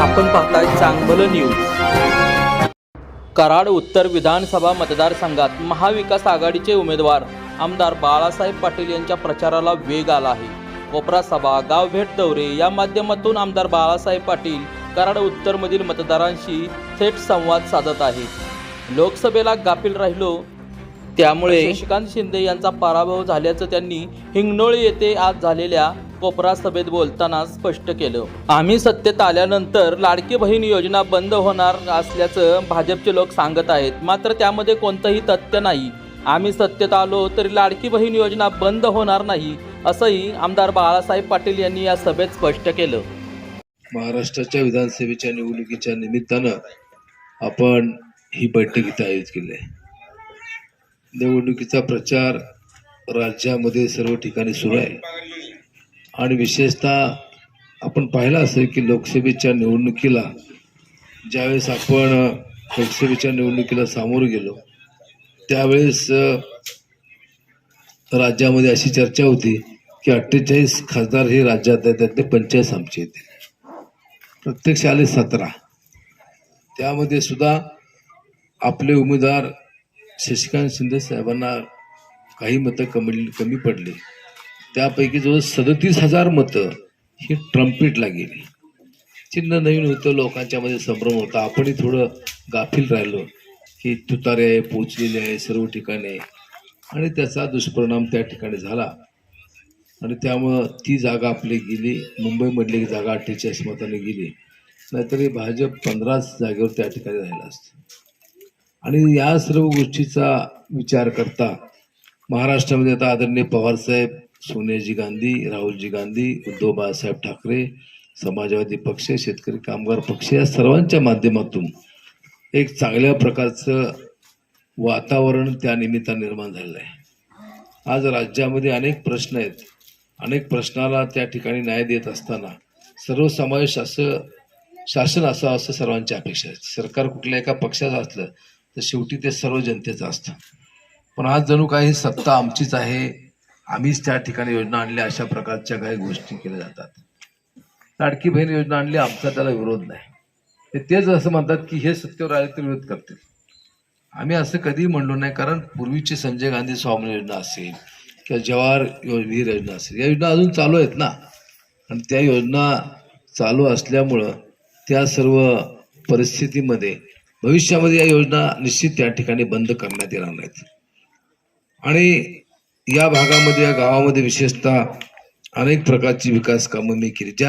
आपण पाहताय चांगलं न्यूज कराड उत्तर विधानसभा मतदारसंघात महाविकास आघाडीचे उमेदवार आमदार बाळासाहेब पाटील यांच्या प्रचाराला वेग आला आहे. कोपरा सभा गावभेट दौरे या माध्यमातून आमदार बाळासाहेब पाटील कराड उत्तरमधील मतदारांशी थेट संवाद साधत आहेत. लोकसभेला गाफील राहिलो. त्यामुळे शशिकांत शिंदे यांचा पराभव झाल्याचं त्यांनी हिंगणोळी येथे आज झालेल्या कोपरा सभेत बोलताना स्पष्ट केलं. आम्ही सत्तेत आल्यानंतर लाडकी बहीण योजना बंद होणार असल्याचं भाजपचे लोक सांगत आहेत. मात्र त्यामध्ये कोणतंही तथ्य नाही. आम्ही सत्तेत आलो तरी लाडकी बहीण योजना बंद होणार नाही असंही आमदार बाळासाहेब पाटील यांनी या सभेत स्पष्ट केलं. महाराष्ट्राच्या विधानसभेच्या निवडणुकीच्या निमित्तानं आपण ही बैठक इथं आयोजित केली आहे. निवडणुकीचा प्रचार राज्यामध्ये सर्व ठिकाणी सुरू आहे. आणि विशेषतः आपण पाहिलं असेल की लोकसभेच्या निवडणुकीला ज्यावेळेस आपण लोकसभेच्या निवडणुकीला सामोरं गेलो त्यावेळेस राज्यामध्ये अशी चर्चा होती की अठ्ठेचाळीस खासदार हे राज्यात आहेत त्यातले पंचायत आमचे येते प्रत्यक्ष आले सतरा. त्यामध्ये सुद्धा आपले उमेदवार शशिकांत शिंदे साहेबांना काही मतं कमी कमी पडली. त्यापैकी जवळ सदतीस हजार मतं ही ट्रम्पेटला गेली. चिन्ह नवीन होतं लोकांच्या मध्ये संभ्रम होता. आपणही थोडं गाफील राहिलो की तुतारे आहे पोचलेले आहे सर्व ठिकाणी. आणि त्याचा दुष्परिणाम त्या ठिकाणी झाला. आणि त्यामुळं ती जागा आपली गेली. मुंबईमधली जागा अठ्ठेचाळीस मताने गेली. नाहीतरी भाजप पंधराच जागेवर त्या ठिकाणी राहिला असतं. आणि या सर्व गोष्टीचा विचार करता महाराष्ट्रामध्ये आता आदरणीय पवारसाहेब सोनियाजी गांधी राहुलजी गांधी उद्धव बाळासाहेब ठाकरे समाजवादी पक्ष शेतकरी कामगार पक्ष या सर्वांच्या माध्यमातून एक चांगल्या प्रकारचं वातावरण त्या निमित्तानं निर्माण झालेलं आहे. आज राज्यामध्ये अनेक प्रश्न आहेत. अनेक प्रश्नाला त्या ठिकाणी न्याय देत असताना सर्वसमावेश असं शासन असावं असं सर्वांची अपेक्षा आहे सरकार कुठल्या एका पक्षाचं असलं तर शेवटी ते सर्व जनतेचं असतं. पण आज जणू काही सत्ता आमचीच आहे. आम्हीच त्या ठिकाणी योजना आणल्या अशा प्रकारच्या काही गोष्टी केल्या जातात. लाडकी बहीण योजना आणली आमचा त्याला विरोध नाही. तेच असं म्हणतात की हे सत्तेवर आले तर विरोध करतील. आम्ही असं कधीही म्हणलो नाही कारण पूर्वीची संजय गांधी स्वामी योजना असेल किंवा जवाहर विहीर योजना असेल या योजना अजून चालू आहेत ना. आणि त्या योजना चालू असल्यामुळं त्या सर्व परिस्थितीमध्ये भविष्यामध्ये या योजना निश्चित त्या ठिकाणी बंद करण्यात येणार नाहीत. आणि या भागामध्ये या गावामध्ये विशेषतः अनेक प्रकारची विकास कामं मी केली. ज्या